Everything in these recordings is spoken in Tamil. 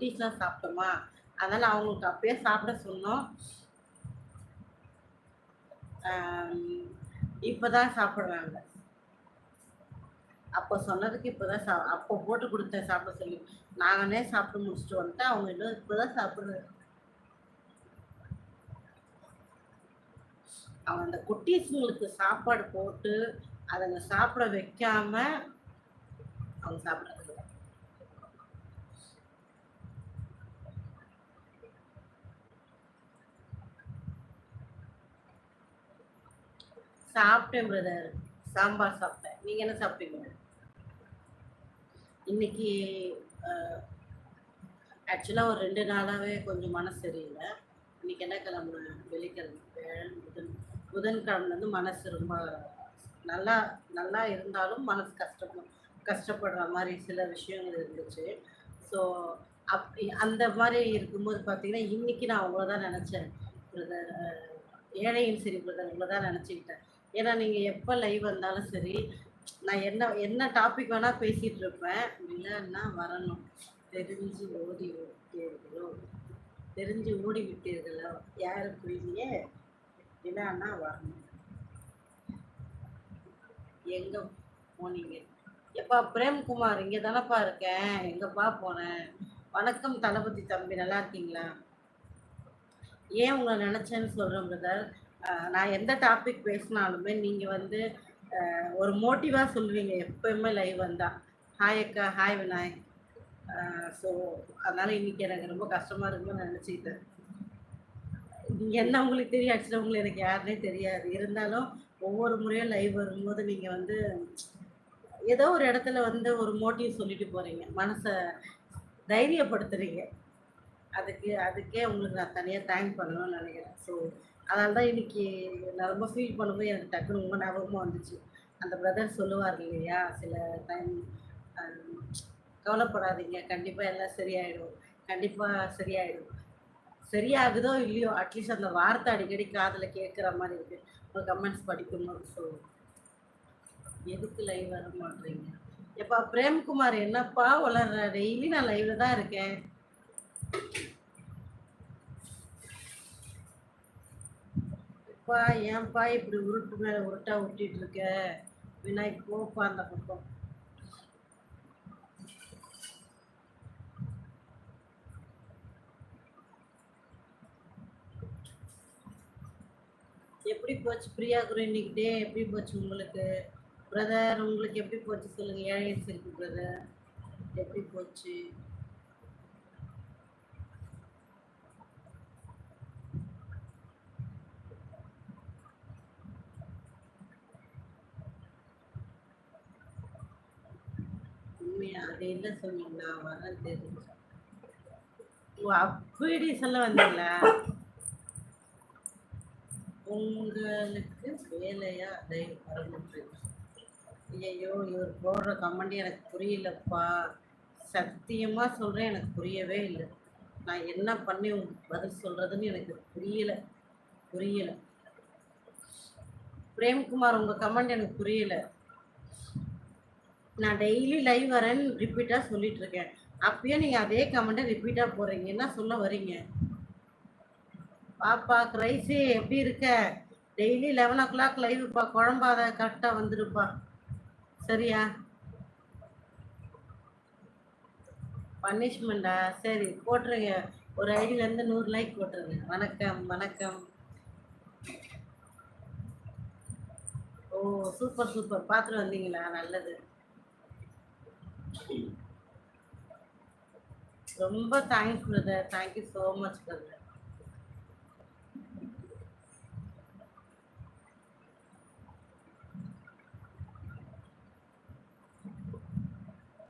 குட்டீஸ்லாம் சாப்பிட்டோமா? அதனால் அவங்களுக்கு அப்பயே சாப்பிட சொன்னோம். இப்போ தான் சாப்பிட்றாங்க. அப்போ சொன்னதுக்கு இப்போ தான் சா அப்போ போட்டு கொடுத்தேன் சாப்பிட சொல்லி. நாங்களே சாப்பிட்டு முடிச்சுட்டு வந்துட்டு அவங்க இன்னும் இப்போ தான் சாப்பிட்றது அவன் அந்த குட்டீஸுங்களுக்கு சாப்பாடு போட்டு அதுங்க சாப்பிட வைக்காம அவங்க சாப்பிட்றது இல்ல. சாப்பிட்டேன் பிரதர் சாம்பார் சாப்பிட்டேன். நீங்க என்ன சாப்பிட்டீங்க? இன்னைக்கு ஆக்சுவலாக ஒரு ரெண்டு நாளாகவே கொஞ்சம் மனசு சரியில்லை. இன்னைக்கு என்ன கிழமை? வெள்ளிக்கிழமை புதன் புதன்கிழமைலேருந்து மனசு ரொம்ப நல்லா நல்லா இருந்தாலும் மனசு கஷ்டப்படும் கஷ்டப்படுற மாதிரி சில விஷயங்கள் இருந்துச்சு. ஸோ அப் அந்த மாதிரி இருக்கும்போது பார்த்தீங்கன்னா இன்னைக்கு நான் அவ்வளோதான் தான் நினச்சேன் பிரதர் ஏழையும் சரி பிரதர் உங்களை தான் நினச்சிக்கிட்டேன். ஏன்னா நீங்கள் எப்போ லைவ் வந்தாலும் சரி நான் என்ன என்ன டாபிக் வேணால் பேசிகிட்டு இருப்பேன். இல்லைன்னா வரணும். தெரிஞ்சு ஓடி விட்டீர்களோ? தெரிஞ்சு ஓடி விட்டீர்களோ? யாரு புரியலையே இல்லைன்னா வரணும். எங்கே போனீங்க? எப்பா பிரேம்குமார் இங்கே தானப்பா இருக்கேன். எங்கப்பா போனேன் வணக்கம் தளபதி தம்பி நல்லா இருக்கீங்களா? ஏன் உங்களை நினச்சேன்னு சொல்கிறேன் பிரதர் நான் எந்த டாபிக் பேசினாலுமே நீங்கள் வந்து ஒரு மோட்டிவாக சொல்லுவீங்க. எப்பயுமே லைவ் வந்தால் ஹாய் அக்கா ஹாய் விநாயக். ஸோ அதனால் இன்னைக்கு எனக்கு ரொம்ப கஷ்டமாக இருக்குன்னு நினச்சிக்கிட்டேன் நீங்கள் என்ன உங்களுக்கு தெரிய அடிச்சிட்டவங்களுக்கு எனக்கு யாருனே தெரியாது. இருந்தாலும் ஒவ்வொரு முறையும் லைவ் வரும்போது நீங்கள் வந்து ஏதோ ஒரு இடத்துல வந்து ஒரு மோட்டிவ் சொல்லிட்டு போகிறீங்க மனசை தைரியப்படுத்துறீங்க. அதுக்கு அதுக்கே உங்களுக்கு நான் தனியாக தேங்க் பண்ணணும்னு நினைக்கிறேன். ஸோ அதனால தான் இன்னைக்கு நான் ரொம்ப ஃபீல் பண்ணும்போது எனக்கு டக்குன்னு ரொம்ப ஞாபகமாக வந்துச்சு. அந்த பிரதர் சொல்லுவார் இல்லையா சில டைம் கவலைப்படாதீங்க. கண்டிப்பாக எல்லாம் சரியாயிடும். கண்டிப்பாக சரியாயிடும். சரியாகுதோ இல்லையோ அட்லீஸ்ட் அந்த வார்த்தை அடிக்கடி காதில் கேட்குற மாதிரி இருக்குது உங்கள் கமெண்ட்ஸ் படிக்கும்போது ஸோ எதுக்கு லைவ் வர மாட்டேறீங்க எப்பா பிரேம்குமார் என்னப்பா வளர்ற டெய்லி நான் லைவில் தான் இருக்கேன். அப்பா ஏன்பா இப்படி உருட்டு மேல உருட்டா உருட்டிட்டு இருக்க விநாயக் போப்பா அந்த பக்கம். எப்படி போச்சு பிரியா குரு இன்னைக்கு டே? எப்படி போச்சு உங்களுக்கு? பிரதர் உங்களுக்கு எப்படி போச்சு சொல்லுங்க. ஏழை இருக்கு பிரதர் எப்படி போச்சு? அப்படி இல்லை சொன்னீங்களா? வரேன் தெரிஞ்சு ஓ அப்படி சொல்ல வந்தீங்களா? உங்களுக்கு வேலையா? அதை வரணும் ஐயோ இவர் போடுற கமெண்ட் எனக்கு புரியலப்பா. சத்தியமா சொல்றேன் எனக்கு புரியவே இல்லை. நான் என்ன பண்ணி உங்களுக்கு பதில் சொல்றதுன்னு எனக்கு புரியல. புரியல. பிரேம்குமார் உங்க கமெண்ட் எனக்கு புரியல. நான் டெய்லி லைவ் வரேன்னு ரிப்பீட்டாக சொல்லிட்டு இருக்கேன் அப்பயும் நீங்கள் அதே கமெண்ட்டை ரிப்பீட்டாக போகிறீங்க என்ன சொல்ல வரீங்க பாப்பா கிரைஸு எப்படி இருக்க? டெய்லி லெவன் ஓ கிளாக் லைவ்ப்பா குழம்பாத கரெக்டாக வந்துருப்பா. சரியா? பனிஷ்மெண்டா சரி போட்டுருங்க. ஒரு ஐடியிலேருந்து நூறு லைக் போட்டுருங்க. வணக்கம் வணக்கம். ஓ சூப்பர் சூப்பர் பார்த்துட்டு வந்தீங்களா? நல்லது. ரொம்ப thanks brother thank you so much brother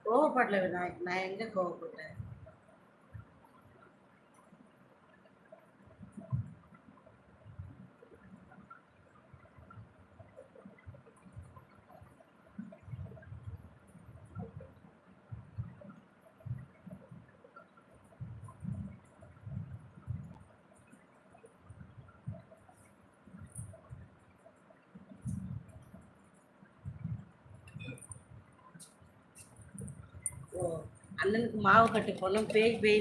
கோவப்படல Vinayak. நான் எங்க கோவப்பட்டேன் ஓ அண்ணனுக்கு மாவு கட்டி போனோம். பேய் பேய்